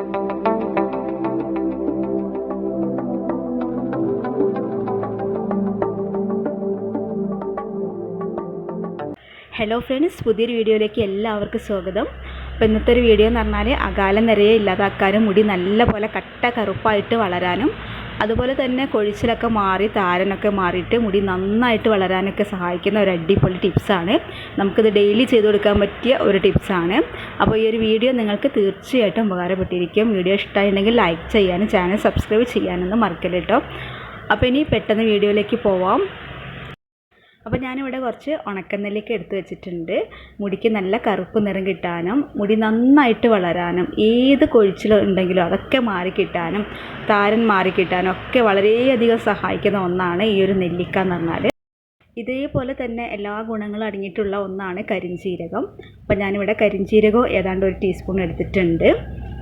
Hello friends പുതിയൊരു വീഡിയോയിലേക്ക് എല്ലാവർക്കും സ്വാഗതം. അപ്പോൾ ഇന്നത്തെ ഒരു വീഡിയോ എന്ന് പറഞ്ഞാൽ അകാലം നിറയെ ഇല്ലാതാക്കാനും മുടി നല്ല പോലെ കട്ട കറുപ്പായിട്ട് വളരാനും അതുപോലെ തന്നെ കൊഴിച്ചിലൊക്കെ മാറി താരനൊക്കെ മാറിയിട്ട് മുടി നന്നായിട്ട് വളരാനൊക്കെ സഹായിക്കുന്ന ഒരു അടിപൊളി ടിപ്സാണ്. നമുക്കിത് ഡെയിലി ചെയ്ത് കൊടുക്കാൻ പറ്റിയ ഒരു ടിപ്സാണ്. അപ്പോൾ ഈ ഒരു വീഡിയോ നിങ്ങൾക്ക് തീർച്ചയായിട്ടും ഉപകാരപ്പെട്ടിരിക്കും. വീഡിയോ ഇഷ്ടമായിട്ടുണ്ടെങ്കിൽ ലൈക്ക് ചെയ്യാനും ചാനൽ സബ്സ്ക്രൈബ് ചെയ്യാനൊന്നും മറക്കല്ലോ അപ്പോൾ ഇനി പെട്ടെന്ന് വീഡിയോയിലേക്ക് പോവാം. അപ്പോൾ ഞാനിവിടെ കുറച്ച് ഉണക്കനെല്ലിക്ക എടുത്തു വെച്ചിട്ടുണ്ട്. മുടിക്ക് നല്ല കറുപ്പ് നിറം കിട്ടാനും മുടി നന്നായിട്ട് വളരാനും ഏത് കൊഴിച്ചിൽ ഉണ്ടെങ്കിലും അതൊക്കെ മാറിക്കിട്ടാനും താരൻ മാറിക്കിട്ടാനും ഒക്കെ വളരെയധികം സഹായിക്കുന്ന ഒന്നാണ് ഈ ഒരു നെല്ലിക്ക എന്ന് പറഞ്ഞാൽ ഇതേപോലെ തന്നെ എല്ലാ ഗുണങ്ങളും അടങ്ങിയിട്ടുള്ള ഒന്നാണ് കരിഞ്ചീരകം. അപ്പോൾ ഞാനിവിടെ കരിഞ്ചീരകം ഏതാണ്ട് ഒരു ടീസ്പൂൺ എടുത്തിട്ടുണ്ട്.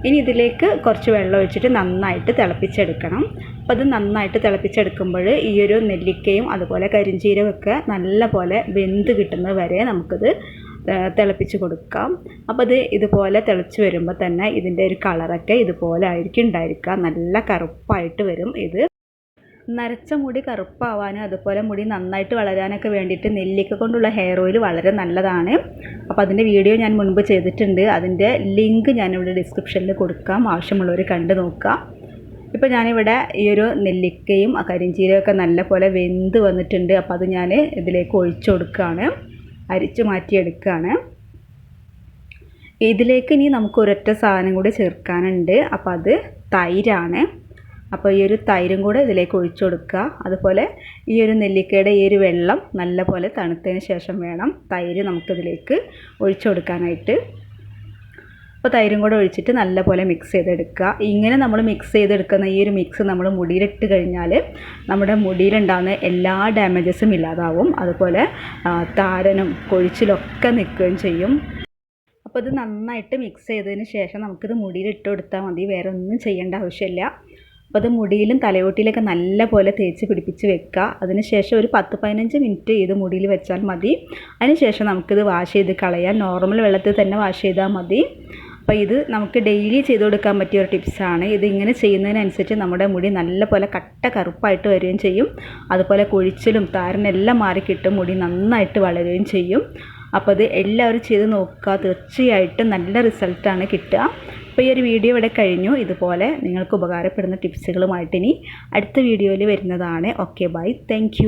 ഇനി ഇതിലേക്ക് കുറച്ച് വെള്ളം ഒഴിച്ചിട്ട് നന്നായിട്ട് തിളപ്പിച്ചെടുക്കണം. അപ്പോൾ അത് നന്നായിട്ട് തിളപ്പിച്ചെടുക്കുമ്പോൾ ഈ ഒരു നെല്ലിക്കയും അതുപോലെ കരിഞ്ചീരകമൊക്കെ നല്ല പോലെ വെന്ത് കിട്ടുന്നത് വരെ നമുക്കത് തിളപ്പിച്ച് കൊടുക്കാം. അപ്പോൾ അത് ഇതുപോലെ തിളച്ച് വരുമ്പോൾ തന്നെ ഇതിന്റെ ഒരു കളറൊക്കെ ഇതുപോലെ ആയിരിക്കും ഉണ്ടായിരിക്കുക. നല്ല കറുപ്പായിട്ട് വരും ഇത്. നരച്ച മുടി കറുപ്പാവാനും അതുപോലെ മുടി നന്നായിട്ട് വളരാനൊക്കെ വേണ്ടിയിട്ട് നെല്ലിക്ക കൊണ്ടുള്ള ഹെയർ ഓയിൽ വളരെ നല്ലതാണ്. അപ്പോൾ അതിന്റെ വീഡിയോ ഞാൻ മുൻപ് ചെയ്തിട്ടുണ്ട്. അതിന്റെ ലിങ്ക് ഞാനിവിടെ ഡിസ്ക്രിപ്ഷനിൽ കൊടുക്കാം. ആവശ്യമുള്ളവർ കണ്ടു നോക്കാം ഇപ്പോൾ ഞാനിവിടെ ഈ ഒരു നെല്ലിക്കയും കരിഞ്ചീരകമൊക്കെ നല്ല പോലെ വെന്ത് വന്നിട്ടുണ്ട്. അപ്പോൾ അത് ഞാൻ ഇതിലേക്ക് ഒഴിച്ചു കൊടുക്കുകയാണ്. അരിച്ചു മാറ്റിയെടുക്കുകയാണ്. ഇതിലേക്ക് ഇനി നമുക്ക് ഒരൊറ്റ സാധനം കൂടി ചേർക്കാനുണ്ട്. അപ്പോൾ അത് തൈരാണ്. അപ്പോൾ ഈ ഒരു തൈരും കൂടെ ഇതിലേക്ക് ഒഴിച്ചു കൊടുക്കുക. അതുപോലെ ഈ ഒരു നെല്ലിക്കയുടെ ഈ ഒരു വെള്ളം നല്ല പോലെ തണുത്തതിന് ശേഷം വേണം തൈര് നമുക്കിതിലേക്ക് ഒഴിച്ചു കൊടുക്കാനായിട്ട്. അപ്പോൾ തൈരും കൂടെ ഒഴിച്ചിട്ട് നല്ലപോലെ മിക്സ് ചെയ്തെടുക്കുക. ഇങ്ങനെ നമ്മൾ മിക്സ് ചെയ്തെടുക്കുന്ന ഈ ഒരു മിക്സ് നമ്മൾ മുടിയിലിട്ട് കഴിഞ്ഞാൽ നമ്മുടെ മുടിയിലുണ്ടാകുന്ന എല്ലാ ഡാമേജസും ഇല്ലാതാവും. അതുപോലെ താരനും കൊഴിച്ചിലൊക്കെ നിൽക്കുകയും ചെയ്യും. അപ്പോൾ ഇത് നന്നായിട്ട് മിക്സ് ചെയ്തതിന് ശേഷം നമുക്കിത് മുടിയിലിട്ട് കൊടുത്താൽ മതി. വേറെ ഒന്നും ചെയ്യേണ്ട ആവശ്യമില്ല. അപ്പോൾ അത് മുടിയിലും തലയോട്ടിയിലൊക്കെ നല്ല പോലെ തേച്ച് പിടിപ്പിച്ച് വെക്കുക അതിനുശേഷം ഒരു പത്ത് പതിനഞ്ച് മിനിറ്റ് ഇത് മുടിയിൽ വെച്ചാൽ മതി. അതിനുശേഷം നമുക്കിത് വാഷ് ചെയ്ത് കളയാം. നോർമൽ വെള്ളത്തിൽ തന്നെ വാഷ് ചെയ്താൽ മതി. അപ്പോൾ ഇത് നമുക്ക് ഡെയിലി ചെയ്ത് കൊടുക്കാൻ പറ്റിയ ഒരു ടിപ്സാണ്. ഇത് ഇങ്ങനെ ചെയ്യുന്നതിനനുസരിച്ച് നമ്മുടെ മുടി നല്ല പോലെ കട്ട കറുപ്പായിട്ട് വരികയും ചെയ്യും. അതുപോലെ കൊഴിച്ചിലും താരനെല്ലാം മാറിക്കിട്ടും മുടി നന്നായിട്ട് വളരുകയും ചെയ്യും. അപ്പോൾ അത് എല്ലാവരും ചെയ്ത് നോക്കുക. തീർച്ചയായിട്ടും നല്ല റിസൾട്ടാണ് കിട്ടുക. അപ്പോൾ ഈ ഒരു വീഡിയോ ഇവിടെ കഴിഞ്ഞു. ഇതുപോലെ നിങ്ങൾക്ക് ഉപകാരപ്പെടുന്ന ടിപ്സുകളുമായിട്ട് ഇനി അടുത്ത വീഡിയോയിൽ വരുന്നതാണ്. Okay bye thank